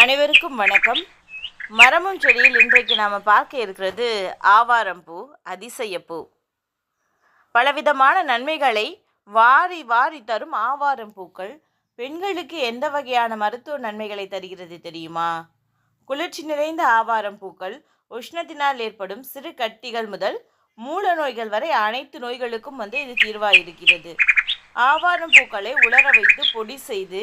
அனைவருக்கும் வணக்கம். மரமும் செடியில் இன்றைக்கு நாம் பார்க்க இருக்கிறது ஆவாரம்பூ அதிசயப்பூ. பலவிதமான நன்மைகளை வாரி வாரி தரும் ஆவாரம் பூக்கள் பெண்களுக்கு எந்த வகையான மருத்துவ நன்மைகளை தருகிறது தெரியுமா? குளிர்ச்சி நிறைந்த ஆவாரம் பூக்கள் உஷ்ணத்தினால் ஏற்படும் சிறு கட்டிகள் முதல் மூல நோய்கள் வரை அனைத்து நோய்களுக்கும் வந்து இது தீர்வாக இருக்கிறது ஆவாரம் பூக்களை உலர வைத்து பொடி செய்து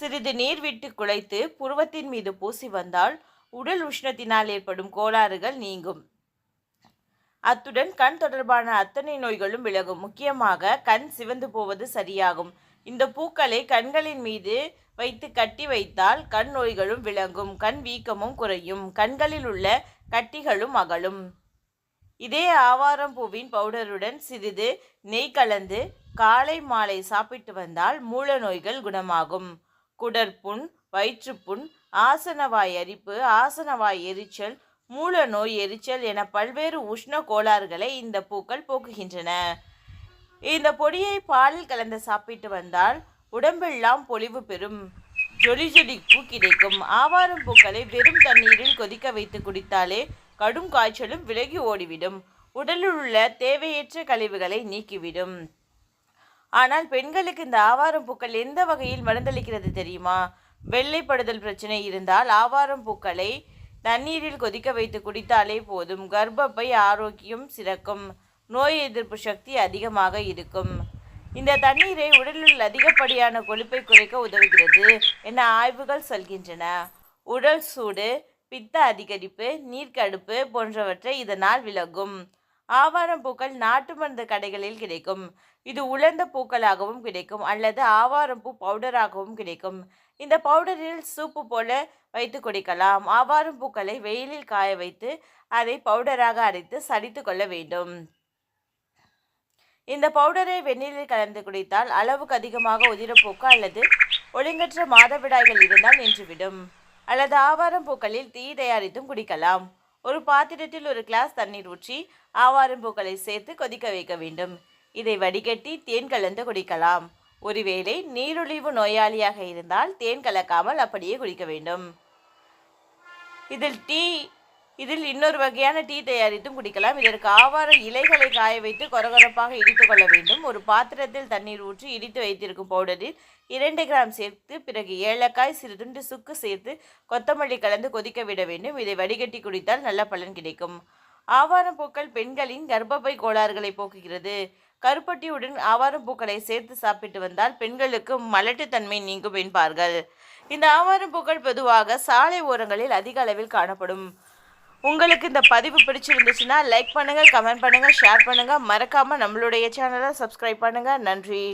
சிறிது நீர் விட்டு குழைத்து புருவத்தின் மீது பூசி வந்தால் உடல் உஷ்ணத்தினால் ஏற்படும் கோளாறுகள் நீங்கும். அத்துடன் கண் தொடர்பான அத்தனை நோய்களும் விலகும். முக்கியமாக கண் சிவந்து போவது சரியாகும். இந்த பூக்களை கண்களின் மீது வைத்து கட்டி வைத்தால் கண் நோய்களும் விளங்கும். கண் வீக்கமும் குறையும். கண்களில் உள்ள கட்டிகளும் அகலும். இதே ஆவாரம் பூவின் பவுடருடன் சிறிது நெய் கலந்து காலை மாலை சாப்பிட்டு வந்தால் மூல நோய்கள் குணமாகும். குடற்புண் வயிற்றுப்புண் ஆசனவாய் அரிப்பு ஆசனவாய் எரிச்சல் மூல நோய் எரிச்சல் என பல்வேறு உஷ்ண கோளாறுகளை இந்த பூக்கள் போக்குகின்றன. இந்த பொடியை பாலில் கலந்து சாப்பிட்டு வந்தால் உடம்பெல்லாம் பொலிவு பெறும். ஜொலி ஜொலி பூ கிடைக்கும். ஆவாரம் பூக்களை வெறும் தண்ணீரில் கொதிக்க வைத்து குடித்தாலே கடும் காய்ச்சலும் விலகி ஓடிவிடும். உடலில் உள்ள தேவையற்ற கழிவுகளை நீக்கிவிடும். ஆனால் பெண்களுக்கு இந்த ஆவாரம் பூக்கள் எந்த வகையில் மருந்தளிக்கிறது தெரியுமா? வெள்ளைப்படுதல் பிரச்சனை இருந்தால் ஆவாரம் பூக்களை தண்ணீரில் கொதிக்க வைத்து குடித்தாலே போதும். கர்ப்பப்பை ஆரோக்கியம் சிறக்கும். நோய் எதிர்ப்பு சக்தி அதிகமாக இருக்கும். இந்த தண்ணீரை உடலில் அதிகப்படியான கொழுப்பை குறைக்க உதவுகிறது என ஆய்வுகள் சொல்கின்றன. உடல் சூடு பித்த அதிகரிப்பு நீர்க்கடுப்பு போன்றவற்றை இதனால் விலகும். ஆவாரம் பூக்கள் நாட்டு மருந்து கடைகளில் கிடைக்கும். இது உலர்ந்த பூக்களாகவும் கிடைக்கும் அல்லது ஆவாரம் பூ பவுடராகவும் கிடைக்கும். இந்த பவுடரில் சூப்பு போல வைத்து குடிக்கலாம். ஆவாரம் பூக்களை வெயிலில் காய வைத்து அதை பவுடராக அரைத்து சடித்து கொள்ள வேண்டும். இந்த பவுடரை வெந்நீரில் கலந்து குடித்தால் அளவுக்கு அதிகமாக உதிரப்போக்கு அல்லது ஒழுங்கற்ற மாதவிடாய்கள் இருந்தால் நின்றுவிடும். அல்லது ஆவாரம் பூக்களில் தீ தயாரித்தும் குடிக்கலாம். ஒரு பாத்திரத்தில் ஒரு கிளாஸ் தண்ணீர் ஊற்றி ஆவாரம் பூக்களை சேர்த்து கொதிக்க வைக்க வேண்டும். இதை வடிகட்டி தேன் கலந்து குடிக்கலாம். ஒருவேளை நீரிழிவு நோயாளியாக இருந்தால் தேன் கலக்காமல் அப்படியே குடிக்க வேண்டும். இதில் டீ இதில் இன்னொரு வகையான டீ தயாரித்தும் குடிக்கலாம். இதற்கு ஆவார இலைகளை காய வைத்து கொரகொரப்பாக இடித்து கொள்ள வேண்டும். ஒரு பாத்திரத்தில் தண்ணீர் ஊற்றி இடித்து வைத்திருக்கும் பவுடரில் இரண்டு கிராம் சேர்த்து பிறகு ஏலக்காய் சிறு துண்டு சுக்கு சேர்த்து கொத்தமல்லி கலந்து கொதிக்க விட வேண்டும். இதை வடிகட்டி குடித்தால் நல்ல பலன் கிடைக்கும். ஆவாரம் பூக்கள் பெண்களின் கர்ப்பப்பை கோளாறுகளை போக்குகிறது. கருப்பட்டியுடன் ஆவாரம் பூக்களை சேர்த்து சாப்பிட்டு வந்தால் பெண்களுக்கு மலட்டுத்தன்மை நீங்கும் என்பார்கள். இந்த ஆவாரம் பூக்கள் பொதுவாக சாலை ஓரங்களில் அதிக அளவில் காணப்படும். உங்களுக்கு இந்த பதிவு பிடிச்சிருந்துச்சுன்னா லைக் பண்ணுங்கள் கமெண்ட் பண்ணுங்கள் ஷேர் பண்ணுங்கள் மறக்காமல் நம்மளுடைய சேனலை சப்ஸ்கிரைப் பண்ணுங்கள் நன்றி.